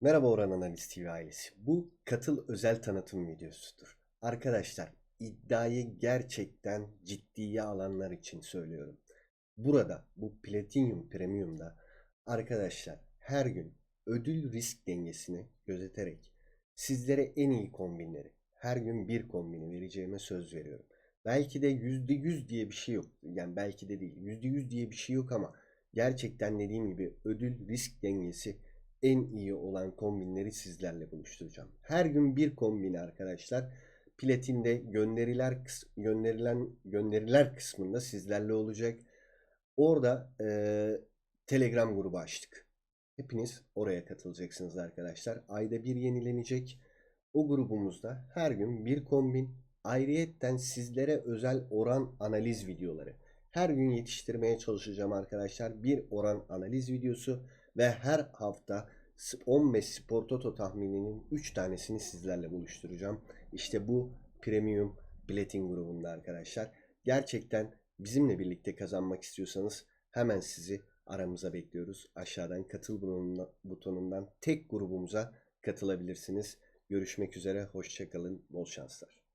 Merhaba Orhan Analiz TV ailesi. Bu katıl özel tanıtım videosudur. Arkadaşlar iddiayı gerçekten ciddiye alanlar için söylüyorum. Burada bu Platinum Premium'da arkadaşlar her gün ödül risk dengesini gözeterek sizlere en iyi kombinleri her gün bir kombini vereceğime söz veriyorum. Belki de %100 diye bir şey yok. Yani belki de değil. %100 diye bir şey yok ama gerçekten dediğim gibi ödül risk dengesi en iyi olan kombinleri sizlerle buluşturacağım. Her gün bir kombini arkadaşlar. Platinde gönderiler gönderilen gönderiler kısmında sizlerle olacak. Orada eee, Telegram grubu açtık. Hepiniz oraya katılacaksınız arkadaşlar. Ayda bir yenilenecek. O grubumuzda her gün bir kombin, ayrıyetten sizlere özel oran analiz videoları. Her gün yetiştirmeye çalışacağım arkadaşlar. Bir oran analiz videosu ve her hafta 15 Spor Toto tahmininin 3 tanesini sizlerle buluşturacağım. İşte bu Premium Biletin grubunda arkadaşlar. Gerçekten bizimle birlikte kazanmak istiyorsanız hemen sizi aramıza bekliyoruz. Aşağıdan katıl butonundan tek grubumuza katılabilirsiniz. Görüşmek üzere, hoşçakalın, bol şanslar.